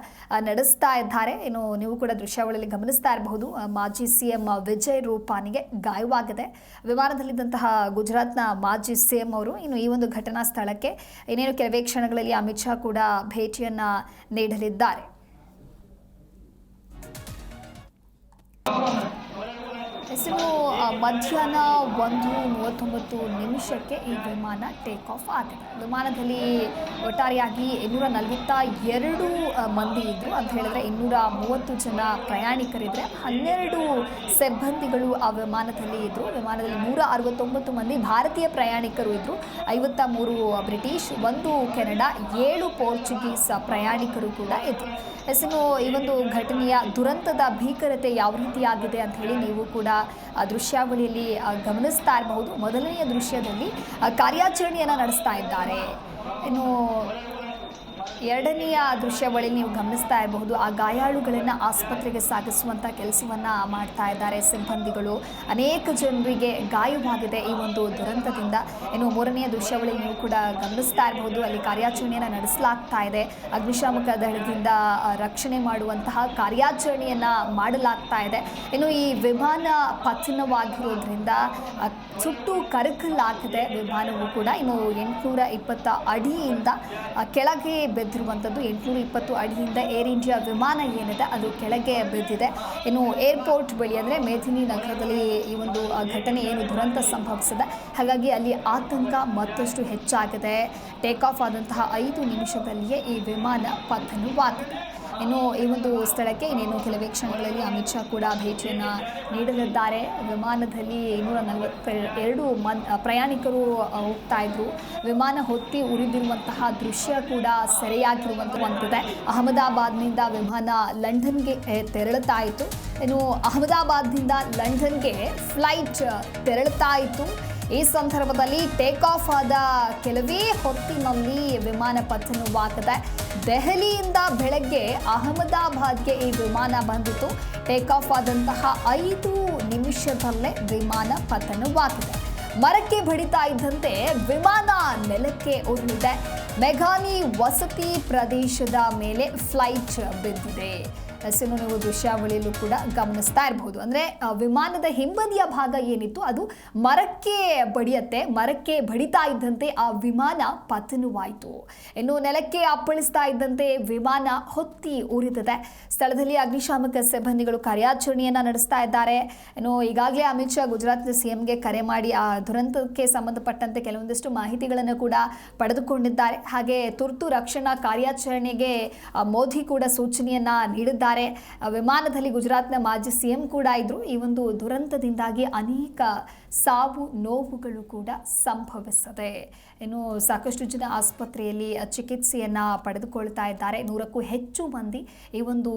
[SPEAKER 1] ನಡೆಸ್ತಾ ಇದ್ದಾರೆ. ಏನು ನೀವು ಕೂಡ ದೃಶ್ಯಾವಳಿಯಲ್ಲಿ ಗಮನಿಸ್ತಾ ಇರಬಹುದು. ಮಾಜಿ ಸಿಎಂ ವಿಜಯ್ ರೂಪಾನಿಗೆ ಗಾಯವಾಗಿದೆ. ವಿಮಾನದಲ್ಲಿದ್ದಂತಹ ಗುಜರಾತ್ನ ಮಾಜಿ ಸಿಎಂ ಅವರು ಇನ್ನು ಈ ಒಂದು ಘಟನಾ ಸ್ಥಳಕ್ಕೆ ಇನ್ನೇನು ಕೆಲವೇ ಕ್ಷಣಗಳಲ್ಲಿ ಅಮಿತ್ ಶಾ ಕೂಡ ಭೇಟಿಯನ್ನ ನೀಡಲಿದ್ದಾರೆ. ಹೆಸರು ಮಧ್ಯಾಹ್ನ ಒಂದು ಮೂವತ್ತೊಂಬತ್ತು ನಿಮಿಷಕ್ಕೆ ಈ ವಿಮಾನ ಟೇಕ್ ಆಫ್ ಆಗಿದೆ. ವಿಮಾನದಲ್ಲಿ ಒಟ್ಟಾರೆಯಾಗಿ ಇನ್ನೂರ ನಲವತ್ತ ಎರಡು ಮಂದಿ ಇದ್ದರು ಅಂತ ಹೇಳಿದ್ರೆ ಇನ್ನೂರ ಮೂವತ್ತು ಜನ ಪ್ರಯಾಣಿಕರಿದ್ದರೆ ಹನ್ನೆರಡು ಸಿಬ್ಬಂದಿಗಳು ಆ ವಿಮಾನದಲ್ಲಿ ಇದ್ದರು ವಿಮಾನದಲ್ಲಿ ನೂರ ಅರವತ್ತೊಂಬತ್ತು ಮಂದಿ ಭಾರತೀಯ ಪ್ರಯಾಣಿಕರು ಇದ್ದರು ಐವತ್ತ ಮೂರು ಬ್ರಿಟಿಷ್, ಒಂದು ಕೆನಡಾ, ಏಳು ಪೋರ್ಚುಗೀಸ್ ಪ್ರಯಾಣಿಕರು ಕೂಡ ಇದ್ದರು ಎಸ್ನು ಈ ಒಂದು ಘಟನೆಯ ದುರಂತದ ಭೀಕರತೆ ಯಾವ ರೀತಿಯಾಗಿದೆ ಅಂತ ಹೇಳಿ ನೀವು ಕೂಡ ದೃಶ್ಯಾವಳಿಯಲ್ಲಿ ಗಮನಿಸ್ತಾ ಇರಬಹುದು. ಮೊದಲನೆಯ ದೃಶ್ಯದಲ್ಲಿ ಕಾರ್ಯಾಚರಣೆಯನ್ನು ನಡೆಸ್ತಾ ಇದ್ದಾರೆ. ಇನ್ನು ಎರಡನೆಯ ದೃಶ್ಯಾವಳಿ ನೀವು ಗಮನಿಸ್ತಾ ಇರಬಹುದು. ಆ ಗಾಯಾಳುಗಳನ್ನು ಆಸ್ಪತ್ರೆಗೆ ಸಾಗಿಸುವಂಥ ಕೆಲಸವನ್ನು ಮಾಡ್ತಾ ಇದ್ದಾರೆ ಸಿಬ್ಬಂದಿಗಳು. ಅನೇಕ ಜನರಿಗೆ ಗಾಯವಾಗಿದೆ ಈ ಒಂದು ದುರಂತದಿಂದ. ಇನ್ನು ಮೂರನೆಯ ದೃಶ್ಯಾವಳಿ ನೀವು ಕೂಡ ಗಮನಿಸ್ತಾ ಇರಬಹುದು. ಅಲ್ಲಿ ಕಾರ್ಯಾಚರಣೆಯನ್ನು ನಡೆಸಲಾಗ್ತಾ ಇದೆ. ಅಗ್ನಿಶಾಮಕ ದಳದಿಂದ ರಕ್ಷಣೆ ಮಾಡುವಂತಹ ಕಾರ್ಯಾಚರಣೆಯನ್ನು ಮಾಡಲಾಗ್ತಾ ಇದೆ. ಇನ್ನು ಈ ವಿಮಾನ ಪತನವಾಗಿರೋದ್ರಿಂದ ಸುಟ್ಟು ಕರಕಲಾಗಿದೆ. ವಿಮಾನವು ಕೂಡ ಇನ್ನು ಎಂಟುನೂರ ಇಪ್ಪತ್ತ ಅಡಿಯಿಂದ ಕೆಳಗೆ ಕೆಳಗೆ ಬೆದ್ದಿರುವಂಥದ್ದು ಎಂಟುನೂರ ಇಪ್ಪತ್ತು ಅಡಿಯಿಂದ ಏರ್ ಇಂಡಿಯಾ ವಿಮಾನ ಏನಿದೆ ಅದು ಕೆಳಗೆ ಬಿದ್ದಿದೆ. ಇನ್ನು ಏರ್ಪೋರ್ಟ್ ಬಳಿ ಅಂದರೆ ಮೇಧಿನಿ ನಗರದಲ್ಲಿ ಈ ಒಂದು ಘಟನೆ ಏನು ದುರಂತ ಸಂಭವಿಸಿದೆ. ಹಾಗಾಗಿ ಅಲ್ಲಿ ಆತಂಕ ಮತ್ತಷ್ಟು ಹೆಚ್ಚಾಗಿದೆ. ಟೇಕ್ ಆಫ್ ಆದಂತಹ ಐದು ನಿಮಿಷದಲ್ಲಿಯೇ ಈ ವಿಮಾನ ಪತನವಾಗಿದೆ. ಇನ್ನು ಈ ಒಂದು ಸ್ಥಳಕ್ಕೆ ಇನ್ನೇನು ಕೆಲವೇ ಕ್ಷಣಗಳಲ್ಲಿ ಅಮಿತ್ ಶಾ ಕೂಡ ಭೇಟಿಯನ್ನು ನೀಡಲಿದ್ದಾರೆ. ವಿಮಾನದಲ್ಲಿ ಇನ್ನೂರ ನಲವತ್ತ ಎರಡು ಮನ್ ಪ್ರಯಾಣಿಕರು ಹೋಗ್ತಾ ಇದ್ರು. ವಿಮಾನ ಹೊತ್ತಿ ಉರಿದಿರುವಂತಹ ದೃಶ್ಯ ಕೂಡ ಸೆರೆಯಾಗಿರುವಂಥವಂತಿದೆ ಅಹಮದಾಬಾದ್ನಿಂದ ವಿಮಾನ ಲಂಡನ್ಗೆ ತೆರಳುತ್ತಾ ಇತ್ತು. ಇನ್ನು ಅಹಮದಾಬಾದ್ನಿಂದ ಲಂಡನ್ಗೆ ಫ್ಲೈಟ್ ತೆರಳುತ್ತಾ ಇತ್ತು. ಈ ಸಂದರ್ಭದಲ್ಲಿ ಟೇಕ್ ಆಫ್ ಆದ ಕೆಲವೇ ಹೊತ್ತಿನಲ್ಲಿ ವಿಮಾನ ಪತನವಾಗಿದೆ ದೆಹಲಿಯಿಂದ ಬೆಳಗ್ಗೆ ಅಹಮದಾಬಾದ್ಗೆ ಈ ವಿಮಾನ ಬಂದಿತ್ತು. ಟೇಕ್ ಆಫ್ ಆದಂತಹ ಐದು ನಿಮಿಷದಲ್ಲೇ ವಿಮಾನ ಪತನವಾಗಿದೆ ಮರಕ್ಕೆ ಬಡಿತಾ ಇದ್ದಂತೆ ವಿಮಾನ ನೆಲಕ್ಕೆ ಉರುಳಿದೆ. ಮೆಘಾನಿ ವಸತಿ ಪ್ರದೇಶದ ಮೇಲೆ ಫ್ಲೈಟ್ ಬಿದ್ದಿದೆ. ಎಸ್, ಇನ್ನು ನೀವು ದೃಶ್ಯಾವಳಿಯಲ್ಲೂ ಕೂಡ ಗಮನಿಸ್ತಾ ಇರಬಹುದು. ಅಂದರೆ ವಿಮಾನದ ಹಿಂಬದಿಯ ಭಾಗ ಏನಿತ್ತು ಅದು ಮರಕ್ಕೆ ಬಡಿಯತ್ತೆ ಮರಕ್ಕೆ ಬಡಿತಾ ಇದ್ದಂತೆ ಆ ವಿಮಾನ ಪತನವಾಯಿತು. ಇನ್ನು ನೆಲಕ್ಕೆ ಅಪ್ಪಳಿಸ್ತಾ ಇದ್ದಂತೆ ವಿಮಾನ ಹೊತ್ತಿ ಉರಿತದೆ. ಸ್ಥಳದಲ್ಲಿ ಅಗ್ನಿಶಾಮಕ ಸಿಬ್ಬಂದಿಗಳು ಕಾರ್ಯಾಚರಣೆಯನ್ನು ನಡೆಸ್ತಾ ಇದ್ದಾರೆ. ಇನ್ನು ಈಗಾಗಲೇ ಅಮಿತ್ ಶಾ ಗುಜರಾತ್ ಸಿಎಂಗೆ ಕರೆ ಮಾಡಿ ಆ ದುರಂತಕ್ಕೆ ಸಂಬಂಧಪಟ್ಟಂತೆ ಕೆಲವೊಂದಿಷ್ಟು ಮಾಹಿತಿಗಳನ್ನು ಕೂಡ ಪಡೆದುಕೊಂಡಿದ್ದಾರೆ. ಹಾಗೆ ತುರ್ತು ರಕ್ಷಣಾ ಕಾರ್ಯಾಚರಣೆಗೆ ಮೋದಿ ಕೂಡ ಸೂಚನೆಯನ್ನ ನೀಡಿದ್ದಾರೆ. ಆ, ವಿಮಾನದಲ್ಲಿ ಗುಜರಾತ್ನ ಮಾಜಿ ಸಿಎಂ ಕೂಡ ಇದ್ರು. ಈ ಒಂದು ದುರಂತದಿಂದಾಗಿ ಅನೇಕ ಸಾವು ನೋವುಗಳು ಕೂಡ ಸಂಭವಿಸಿದೆ. ಇನ್ನು ಸಾಕಷ್ಟು ಜನ ಆಸ್ಪತ್ರೆಯಲ್ಲಿ ಚಿಕಿತ್ಸೆಯನ್ನು ಪಡೆದುಕೊಳ್ತಾ ಇದ್ದಾರೆ. ನೂರಕ್ಕೂ ಹೆಚ್ಚು ಮಂದಿ ಈ ಒಂದು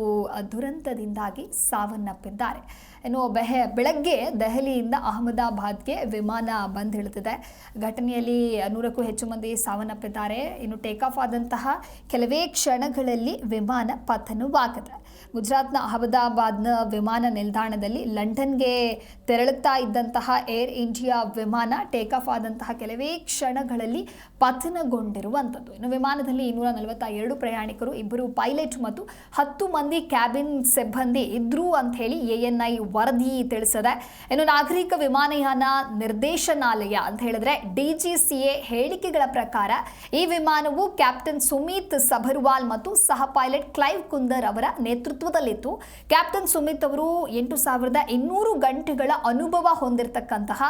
[SPEAKER 1] ದುರಂತದಿಂದಾಗಿ ಸಾವನ್ನಪ್ಪಿದ್ದಾರೆ. ಇನ್ನು ಬೆಹೆ ಬೆಳಗ್ಗೆ ದೆಹಲಿಯಿಂದ ಅಹಮದಾಬಾದ್ಗೆ ವಿಮಾನ ಬಂದಿಳಿದಿದೆ. ಘಟನೆಯಲ್ಲಿ ನೂರಕ್ಕೂ ಹೆಚ್ಚು ಮಂದಿ ಸಾವನ್ನಪ್ಪಿದ್ದಾರೆ. ಇನ್ನು ಟೇಕ್ ಆಫ್ ಆದಂತಹ ಕೆಲವೇ ಕ್ಷಣಗಳಲ್ಲಿ ವಿಮಾನ ಪತನವಾಗಿದೆ. ಗುಜರಾತ್ನ ಅಹಮದಾಬಾದ್ನ ವಿಮಾನ ನಿಲ್ದಾಣದಲ್ಲಿ ಲಂಡನ್ಗೆ ತೆರಳುತ್ತಾ ಇದ್ದಂತಹ ಏರ್ ಇಂಡಿಯಾ ವಿಮಾನ ಟೇಕ್ ಆಫ್ ಆದಂತಹ ಕೆಲವೇ ಕ್ಷಣಗಳಲ್ಲಿ ಪತನಗೊಂಡಿರುವಂಥದ್ದು. ಇನ್ನು ವಿಮಾನದಲ್ಲಿ ಇನ್ನೂರ ನಲವತ್ತ ಎರಡು ಪ್ರಯಾಣಿಕರು, ಇಬ್ಬರು ಪೈಲಟ್ ಮತ್ತು ಹತ್ತು ಮಂದಿ ಕ್ಯಾಬಿನ್ ಸಿಬ್ಬಂದಿ ಇದ್ರು ಅಂತ ಹೇಳಿ ಐ ವರದಿ ತಿಳಿಸಿದೆ. ಇನ್ನು ನಾಗರಿಕ ವಿಮಾನಯಾನ ನಿರ್ದೇಶನಾಲಯ ಅಂತ ಹೇಳಿದ್ರೆ ಡಿಜಿಸಿಎ ಹೇಳಿಕೆಗಳ ಪ್ರಕಾರ ಈ ವಿಮಾನವು ಕ್ಯಾಪ್ಟನ್ ಸುಮಿತ್ ಸಭರ್ವಾಲ್ ಮತ್ತು ಸಹ ಪೈಲಟ್ ಕ್ಲೈವ್ ಕುಂದರ್ ಅವರ ನೇತೃತ್ವದಲ್ಲಿತ್ತು. ಕ್ಯಾಪ್ಟನ್ ಸುಮಿತ್ ಅವರು ಎಂಟು ಸಾವಿರದ ಇನ್ನೂರು ಗಂಟೆಗಳ ಅನುಭವ ಹೊಂದಿರತಕ್ಕಂತಹ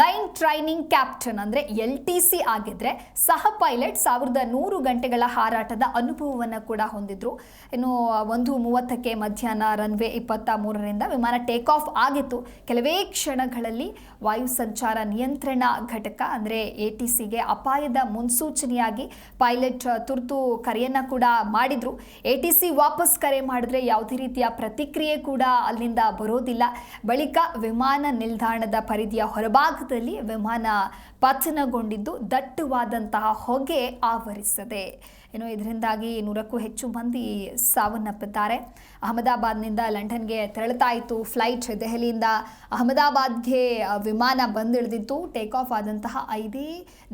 [SPEAKER 1] ಲೈನ್ ಟ್ರೈನಿಂಗ್ ಕ್ಯಾಪ್ಟನ್ ಅಂದ್ರೆ ಎಲ್ ಟಿ ಸಿ ಆಗಿದ್ರೆ ಸಹ ಪೈಲಟ್ ಸಾವಿರದ ನೂರು ಗಂಟೆಗಳ ಹಾರಾಟದ ಅನುಭವವನ್ನು ಕೂಡ ಹೊಂದಿದ್ರು. ಇನ್ನು ಒಂದು ಮೂವತ್ತಕ್ಕೆ ಮಧ್ಯಾಹ್ನ ರನ್ವೇ ಇಪ್ಪತ್ತ ಮೂರರಿಂದ ವಿಮಾನ ಟೇಕ್ ಆಫ್ ಆಗಿತ್ತು. ಕೆಲವೇ ಕ್ಷಣಗಳಲ್ಲಿ ವಾಯು ಸಂಚಾರ ನಿಯಂತ್ರಣ ಘಟಕ, ಅಂದರೆ ಎ ಟಿ ಸಿಗೆ ಅಪಾಯದ ಮುನ್ಸೂಚನೆಯಾಗಿ ಪೈಲಟ್ ತುರ್ತು ಕರೆಯನ್ನು ಕೂಡ ಮಾಡಿದರು. ಎ ಟಿ ಸಿ ವಾಪಸ್ ಕರೆ ಮಾಡಿದ್ರೆ ಯಾವುದೇ ರೀತಿಯ ಪ್ರತಿಕ್ರಿಯೆ ಕೂಡ ಅಲ್ಲಿಂದ ಬರೋದಿಲ್ಲ. ಬಳಿಕ ವಿಮಾನ ನಿಲ್ದಾಣದ ಪರಿಧಿಯ ಹೊರಭಾಗದಲ್ಲಿ ವಿಮಾನ ಪತನಗೊಂಡಿದ್ದು ದಟ್ಟವಾದಂತಹ ಹೊಗೆ ಆವರಿಸಿದೆ. ಇನ್ನು ಇದರಿಂದಾಗಿ ನೂರಕ್ಕೂ ಹೆಚ್ಚು ಮಂದಿ ಸಾವನ್ನಪ್ಪಿದ್ದಾರೆ. ಅಹಮದಾಬಾದ್ನಿಂದ ಲಂಡನ್ಗೆ ತೆರಳುತ್ತಾ ಇತ್ತು ಫ್ಲೈಟ್ ದೆಹಲಿಯಿಂದ. ಅಹಮದಾಬಾದ್ಗೆ ವಿಮಾನ ಬಂದಿಳಿದಿತ್ತು. ಟೇಕ್ ಆಫ್ ಆದಂತಹ ಐದೇ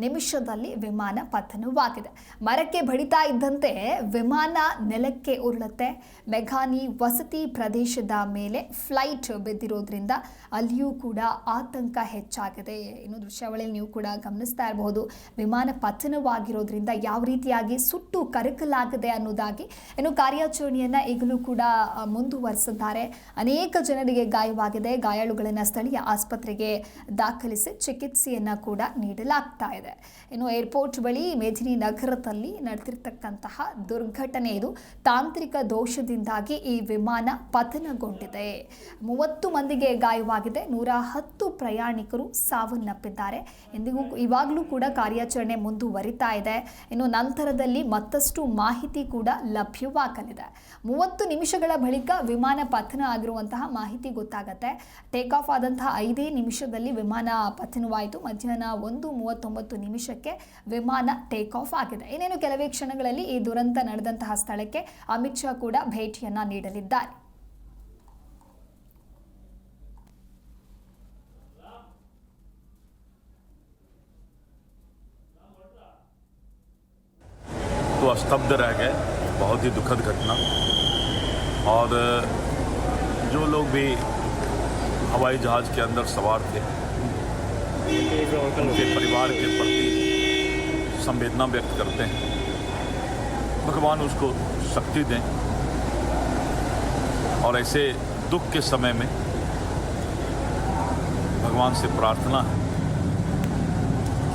[SPEAKER 1] ನಿಮಿಷದಲ್ಲಿ ವಿಮಾನ ಪತನವಾಗಿದೆ. ಮರಕ್ಕೆ ಬಡಿತಾ ಇದ್ದಂತೆ ವಿಮಾನ ನೆಲಕ್ಕೆ ಉರುಳುತ್ತೆ. ಮೆಘಾನಿ ವಸತಿ ಪ್ರದೇಶದ ಮೇಲೆ ಫ್ಲೈಟ್ ಬಿದ್ದಿರೋದ್ರಿಂದ ಅಲ್ಲಿಯೂ ಕೂಡ ಆತಂಕ ಹೆಚ್ಚಾಗಿದೆ. ಇನ್ನು ದೃಶ್ಯಾವಳಿಯಲ್ಲಿ ನೀವು ಕೂಡ ಗಮನಿಸ್ತಾ ಇರಬಹುದು. ವಿಮಾನ ಪತನವಾಗಿರೋದ್ರಿಂದ ಯಾವ ರೀತಿಯಾಗಿ ಸುಟ್ಟು ಕರಕಲಾಗಿದೆ ಅನ್ನೋದಾಗಿ ಏನು ಕಾರ್ಯಾಚರಣೆಯನ್ನ ಈಗಲೂ ಕೂಡ ಮುಂದುವರೆಸಿದ್ದಾರೆ. ಅನೇಕ ಜನರಿಗೆ ಗಾಯವಾಗಿದೆ. ಗಾಯಾಳುಗಳನ್ನು ಸ್ಥಳೀಯ ಆಸ್ಪತ್ರೆಗೆ ದಾಖಲಿಸಿ ಚಿಕಿತ್ಸೆಯನ್ನ ಕೂಡ ನೀಡಲಾಗ್ತಾ ಇದೆ. ಇನ್ನು ಏರ್ಪೋರ್ಟ್ ಬಳಿ ಮೇದಿನಿ ನಗರದಲ್ಲಿ ನಡೆದಿರ್ತಕ್ಕಂತಹ ದುರ್ಘಟನೆ ಇದು. ತಾಂತ್ರಿಕ ದೋಷದಿಂದಾಗಿ ಈ ವಿಮಾನ ಪತನಗೊಂಡಿದೆ. ಮೂವತ್ತು ಮಂದಿಗೆ ಗಾಯವಾಗಿದೆ. ನೂರ ಹತ್ತು ಪ್ರಯಾಣಿಕರು ಸಾವನ್ನಪ್ಪಿದ್ದಾರೆ. ಎಂದಿಗೂ ಇವಾಗಲೂ ಕೂಡ ಕಾರ್ಯಾಚರಣೆ ಮುಂದುವರಿತಾ ಇದೆ. ಇನ್ನು ನಂತರದಲ್ಲಿ ಮತ್ತಷ್ಟು ಮಾಹಿತಿ ಕೂಡ ಲಭ್ಯವಾಗಲಿದೆ. ಮೂವತ್ತು ನಿಮಿಷಗಳ ಬಳಿಕ ವಿಮಾನ ಪತನ ಆಗಿರುವಂತಹ ಮಾಹಿತಿ ಗೊತ್ತಾಗತ್ತೆ. ಟೇಕ್ ಆಫ್ ಆದಂತಹ ಐದೇ ನಿಮಿಷದಲ್ಲಿ ವಿಮಾನ ಪತನವಾಯಿತು. ಮಧ್ಯಾಹ್ನ ಒಂದು ಮೂವತ್ತೊಂಬತ್ತು ನಿಮಿಷಕ್ಕೆ ವಿಮಾನ ಟೇಕ್ ಆಫ್ ಆಗಿದೆ. ಇನ್ನೇನು ಕೆಲವೇ ಕ್ಷಣಗಳಲ್ಲಿ ಈ ದುರಂತ ನಡೆದಂತಹ ಸ್ಥಳಕ್ಕೆ ಅಮಿತ್ ಶಾ ಕೂಡ ಭೇಟಿಯನ್ನ ನೀಡಲಿದ್ದಾರೆ.
[SPEAKER 4] स्तब्ध रह गए। बहुत ही दुखद घटना। और, जो लोग भी हवाई जहाज़ के अंदर सवार थे, उनके परिवार के प्रति संवेदना व्यक्त करते हैं। भगवान उसको शक्ति दें। और ऐसे दुख के समय में भगवान से प्रार्थना है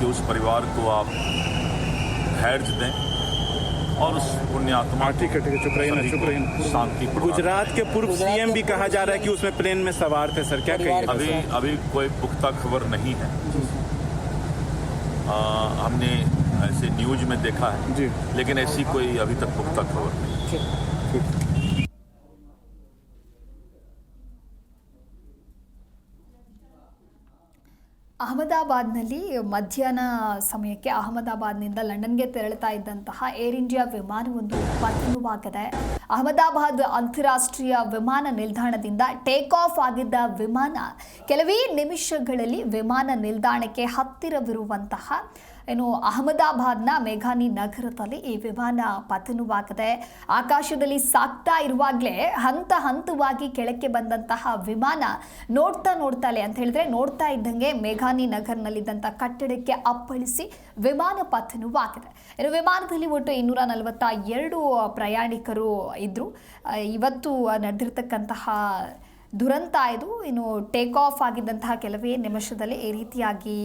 [SPEAKER 4] कि उस परिवार को आप धैर्य दें। और उस पुण्यात्मा
[SPEAKER 5] आत्मा ठीक है, ठीक है, चुप रहिए ना, चुप रहिए
[SPEAKER 4] शांति
[SPEAKER 5] गुजरात के पूर्व सीएम भी कहा जा रहा है कि उसमें प्लेन में सवार थे सर क्या कहिए?
[SPEAKER 4] अभी अभी कोई पुख्ता खबर नहीं है। आ, हमने ऐसे न्यूज़ में देखा है
[SPEAKER 5] जी।
[SPEAKER 4] लेकिन ऐसी कोई अभी तक पुख्ता खबर नहीं
[SPEAKER 1] ಅಹಮದಾಬಾದ್ನಲ್ಲಿ ಮಧ್ಯಾಹ್ನ ಸಮಯಕ್ಕೆ ಅಹಮದಾಬಾದ್ನಿಂದ ಲಂಡನ್ಗೆ ತೆರಳುತ್ತಾ ಇದ್ದಂತಹ ಏರ್ ಇಂಡಿಯಾ ವಿಮಾನವೊಂದು ಪತನವಾಗಿದೆ ಅಹಮದಾಬಾದ್ ಅಂತಾರಾಷ್ಟ್ರೀಯ ವಿಮಾನ ನಿಲ್ದಾಣದಿಂದ ಟೇಕ್ ಆಫ್ ಆಗಿದ್ದ ವಿಮಾನ ಕೆಲವೇ ನಿಮಿಷಗಳಲ್ಲಿ ವಿಮಾನ ನಿಲ್ದಾಣಕ್ಕೆ ಹತ್ತಿರವಿರುವಂತಹ ಏನು ಅಹಮದಾಬಾದ್ನ ಮೇಘಾನಿ ನಗರದಲ್ಲಿ ಈ ವಿಮಾನ ಪತನವಾಗಿದೆ. ಆಕಾಶದಲ್ಲಿ ಸಾಕ್ತಾ ಇರುವಾಗಲೇ ಹಂತ ಹಂತವಾಗಿ ಕೆಳಕ್ಕೆ ಬಂದಂತಹ ವಿಮಾನ ನೋಡ್ತಾ ನೋಡ್ತಾಲೆ ಅಂತ ಹೇಳಿದ್ರೆ ನೋಡ್ತಾ ಇದ್ದಂಗೆ ಮೇಘಾನಿ ನಗರ್ನಲ್ಲಿದ್ದಂಥ ಕಟ್ಟಡಕ್ಕೆ ಅಪ್ಪಳಿಸಿ ವಿಮಾನ ಪತನವಾಗಿದೆ. ಇನ್ನು ವಿಮಾನದಲ್ಲಿ ಒಟ್ಟು ಇನ್ನೂರ ನಲವತ್ತ ಎರಡು ಪ್ರಯಾಣಿಕರು ಇದ್ದರು ಇವತ್ತು ನಡೆದಿರ್ತಕ್ಕಂತಹ ದುರಂತ ಇದು. ಇನ್ನು ಟೇಕ್ ಆಫ್ ಆಗಿದ್ದಂತಹ ಕೆಲವೇ ನಿಮಿಷದಲ್ಲಿ ಈ ರೀತಿಯಾಗಿ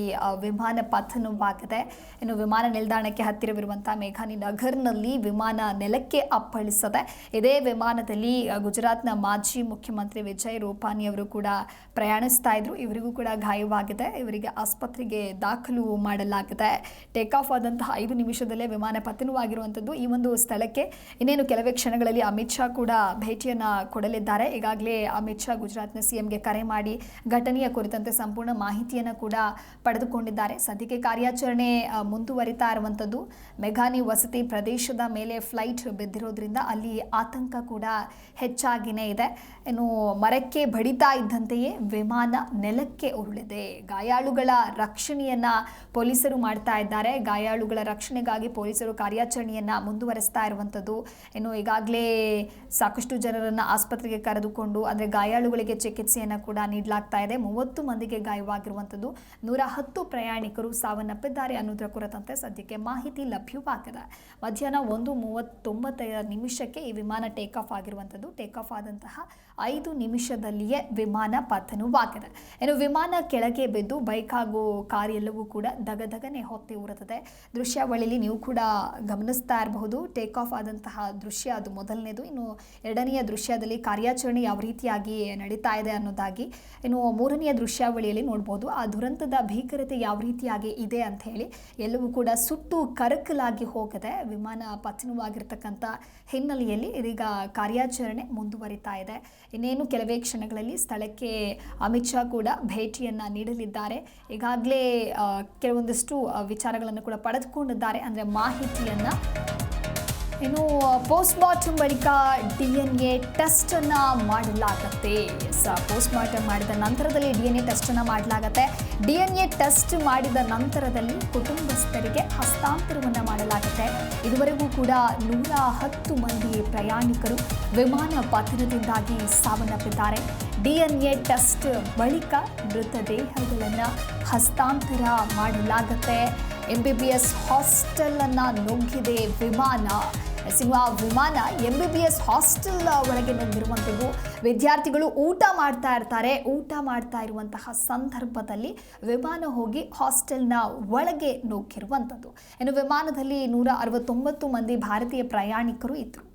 [SPEAKER 1] ವಿಮಾನ ಪತನವಾಗಿದೆ. ಇನ್ನು ವಿಮಾನ ನಿಲ್ದಾಣಕ್ಕೆ ಹತ್ತಿರವಿರುವಂತಹ ಮೇಘಾನಿ ನಗರ್ನಲ್ಲಿ ವಿಮಾನ ನೆಲಕ್ಕೆ ಅಪ್ಪಳಿಸದೆ, ಇದೇ ವಿಮಾನದಲ್ಲಿ ಗುಜರಾತ್ನ ಮಾಜಿ ಮುಖ್ಯಮಂತ್ರಿ ವಿಜಯ್ ರೂಪಾನಿ ಅವರು ಕೂಡ ಪ್ರಯಾಣಿಸ್ತಾ ಇದ್ರು. ಇವರಿಗೂ ಕೂಡ ಗಾಯವಾಗಿದೆ. ಇವರಿಗೆ ಆಸ್ಪತ್ರೆಗೆ ದಾಖಲು ಮಾಡಲಾಗಿದೆ. ಟೇಕ್ ಆಫ್ ಆದಂತಹ ಐದು ನಿಮಿಷದಲ್ಲೇ ವಿಮಾನ ಪತನವಾಗಿರುವಂಥದ್ದು ಈ ಒಂದು ಸ್ಥಳಕ್ಕೆ. ಇನ್ನೇನು ಕೆಲವೇ ಕ್ಷಣಗಳಲ್ಲಿ ಅಮಿತ್ ಶಾ ಕೂಡ ಭೇಟಿಯನ್ನು ಕೊಡಲಿದ್ದಾರೆ. ಈಗಾಗಲೇ ಅಮಿತ್ ಶಾ ಗುಜರಾತ್ನ ಸಿಎಂಗೆ ಕರೆ ಮಾಡಿ ಘಟನೆಯ ಕುರಿತಂತೆ ಸಂಪೂರ್ಣ ಮಾಹಿತಿಯನ್ನು ಕೂಡ ಪಡೆದುಕೊಂಡಿದ್ದಾರೆ. ಸದ್ಯಕ್ಕೆ ಕಾರ್ಯಾಚರಣೆ ಮುಂದುವರಿತಾ ಇರುವಂಥದ್ದು ಮೆಘಾನಿ ವಸತಿ ಪ್ರದೇಶದ ಮೇಲೆ ಫ್ಲೈಟ್ ಬಿದ್ದಿರೋದ್ರಿಂದ ಅಲ್ಲಿ ಆತಂಕ ಕೂಡ ಹೆಚ್ಚಾಗಿನೇ ಇದೆ. ಇನ್ನು ಮರಕ್ಕೆ ಬಡಿತಾ ಇದ್ದಂತೆಯೇ ವಿಮಾನ ನೆಲಕ್ಕೆ ಉರುಳಿದೆ. ಗಾಯಾಳುಗಳ ರಕ್ಷಣೆಯನ್ನ ಪೊಲೀಸರು ಮಾಡ್ತಾ ಇದ್ದಾರೆ. ಗಾಯಾಳುಗಳ ರಕ್ಷಣೆಗಾಗಿ ಪೊಲೀಸರು ಕಾರ್ಯಾಚರಣೆಯನ್ನ ಮುಂದುವರಿಸ್ತಾ ಇರುವಂಥದ್ದು ಇನ್ನು ಈಗಾಗಲೇ ಸಾಕಷ್ಟು ಜನರನ್ನು ಆಸ್ಪತ್ರೆಗೆ ಕರೆದುಕೊಂಡು, ಅಂದರೆ ಗಾಯಾಳುಗಳಿಗೆ ಚಿಕಿತ್ಸೆಯನ್ನು ಕೂಡ ನೀಡಲಾಗ್ತಾ ಇದೆ. ಮೂವತ್ತು ಮಂದಿಗೆ ಗಾಯವಾಗಿರುವಂಥದ್ದು ನೂರ ಹತ್ತು ಪ್ರಯಾಣಿಕರು ಸಾವನ್ನಪ್ಪಿದ್ದಾರೆ ಅನ್ನೋದರ ಕುರಿತಂತೆ ಸದ್ಯಕ್ಕೆ ಮಾಹಿತಿ ಲಭ್ಯವಾಗಿದೆ ಮಧ್ಯಾಹ್ನ ಒಂದು ಮೂವತ್ತೊಂಬತ್ತೈದು ನಿಮಿಷಕ್ಕೆ ಈ ವಿಮಾನ ಟೇಕ್ ಆಫ್ ಆಗಿರುವಂಥದ್ದು ಟೇಕ್ ಆಫ್ ಆದಂತಹ ಐದು ನಿಮಿಷದಲ್ಲಿಯೇ ವಿಮಾನ ಪತನವಾಗಿದೆ. ಇನ್ನು ವಿಮಾನ ಕೆಳಗೆ ಬಿದ್ದು ಬೈಕ್ ಹಾಗೂ ಕಾರ್ ಎಲ್ಲವೂ ಕೂಡ ದಗದಗನೆ ಹೊತ್ತಿ ಉರುತ್ತದೆ. ದೃಶ್ಯಾವಳಿಯಲ್ಲಿ ನೀವು ಕೂಡ ಗಮನಿಸ್ತಾ ಇರಬಹುದು. ಟೇಕ್ ಆಫ್ ಆದಂತಹ ದೃಶ್ಯ ಅದು ಮೊದಲನೇದು. ಇನ್ನು ಎರಡನೆಯ ದೃಶ್ಯದಲ್ಲಿ ಕಾರ್ಯಾಚರಣೆ ಯಾವ ರೀತಿಯಾಗಿ ನಡೀತಾ ಇದೆ ಅನ್ನೋದಾಗಿ ಇನ್ನು ಮೂರನೆಯ ದೃಶ್ಯಾವಳಿಯಲ್ಲಿ ನೋಡ್ಬೋದು. ಆ ದುರಂತದ ಭೀಕರತೆ ಯಾವ ರೀತಿಯಾಗಿ ಇದೆ ಅಂತ ಹೇಳಿ ಎಲ್ಲವೂ ಕೂಡ ಸುಟ್ಟು ಕರಕಲಾಗಿ ಹೋಗದೆ. ವಿಮಾನ ಪತನವಾಗಿರ್ತಕ್ಕಂಥ ಹಿನ್ನೆಲೆಯಲ್ಲಿ ಇದೀಗ ಕಾರ್ಯಾಚರಣೆ ಮುಂದುವರಿತಾ ಇದೆ. ಇನ್ನೇನು ಕೆಲವೇ ಕ್ಷಣಗಳಲ್ಲಿ ಸ್ಥಳಕ್ಕೆ ಅಮಿತ್ ಶಾ ಕೂಡ ಭೇಟಿಯನ್ನು ನೀಡಲಿದ್ದಾರೆ. ಈಗಾಗಲೇ ಕೆಲವೊಂದಷ್ಟು ವಿಚಾರಗಳನ್ನು ಕೂಡ ಪಡೆದುಕೊಂಡಿದ್ದಾರೆ. ಅಂದರೆ ಮಾಹಿತಿಯನ್ನು ಇನ್ನು ಪೋಸ್ಟ್ ಮಾರ್ಟಮ್ ಬಳಿಕ ಡಿ ಎನ್ ಎ ಟೆಸ್ಟನ್ನು ಮಾಡಲಾಗತ್ತೆ. ಪೋಸ್ಟ್ ಮಾರ್ಟಮ್ ಮಾಡಿದ ನಂತರದಲ್ಲಿ ಡಿ ಎನ್ ಎ ಟೆಸ್ಟನ್ನು ಮಾಡಲಾಗತ್ತೆ. ಡಿ ಎನ್ ಎ ಟೆಸ್ಟ್ ಮಾಡಿದ ನಂತರದಲ್ಲಿ ಕುಟುಂಬಸ್ಥರಿಗೆ ಹಸ್ತಾಂತರವನ್ನು ಮಾಡಲಾಗುತ್ತೆ. ಇದುವರೆಗೂ ಕೂಡ ನೂರ ಹತ್ತು ಮಂದಿ ಪ್ರಯಾಣಿಕರು ವಿಮಾನ ಪತನದಿಂದಾಗಿ ಸಾವನ್ನಪ್ಪಿದ್ದಾರೆ. ಡಿ ಎನ್ ಎ ಟೆಸ್ಟ್ ಬಳಿಕ ಮೃತದೇಹಗಳನ್ನು ಹಸ್ತಾಂತರ ಮಾಡಲಾಗುತ್ತೆ. ಎಂ ಬಿ ಬಿ ಎಸ್ ಹಾಸ್ಟೆಲನ್ನು ನುಗ್ಗಿದೆ ವಿಮಾನ. ಸಿನಿಮಾ ವಿಮಾನ M B B S hostel ಒಳಗೆ ನುಗ್ಗಿರುವಂಥದ್ದು ವಿದ್ಯಾರ್ಥಿಗಳು ಊಟ ಮಾಡ್ತಾ ಇರ್ತಾರೆ, ಊಟ ಮಾಡ್ತಾ ಇರುವಂತಹ ಸಂದರ್ಭದಲ್ಲಿ ವಿಮಾನ ಹೋಗಿ ಹಾಸ್ಟೆಲ್ನ ಒಳಗೆ ನುಗ್ಗಿರುವಂಥದ್ದು. ಇನ್ನು ವಿಮಾನದಲ್ಲಿ ನೂರ ಅರವತ್ತೊಂಬತ್ತು ಮಂದಿ ಭಾರತೀಯ ಪ್ರಯಾಣಿಕರು ಇದ್ದರು